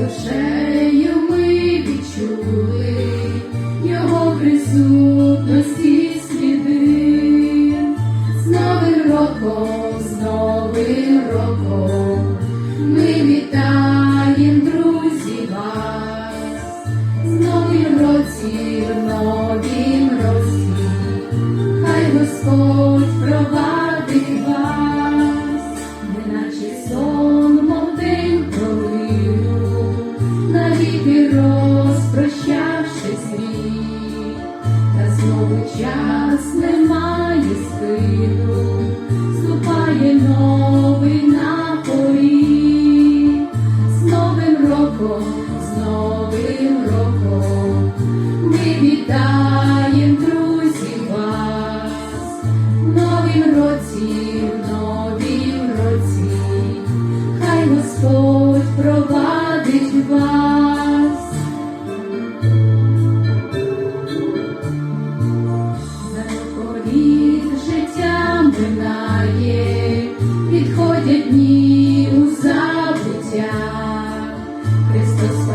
душею ми відчули його присутності сліди, з новим роком, з новим роком. Ми вітаємо друзі вас, з новим році, в новім році, хай Господь провадить. Новим роком,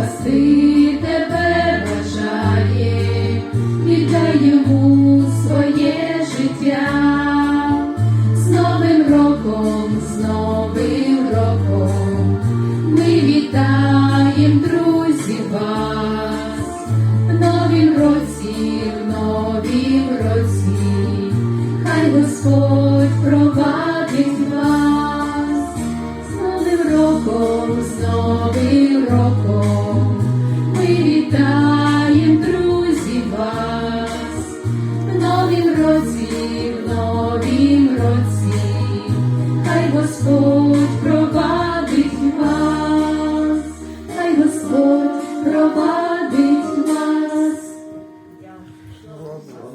Спасти тебе бажає, віддай йому своє життя. З Новим роком, з Новим роком, ми вітаєм, друзі, вас в новім році, в новім році, хай Господь провадить вас з новим роком, з новим роком, році, в новім році, хай Господь пробачить.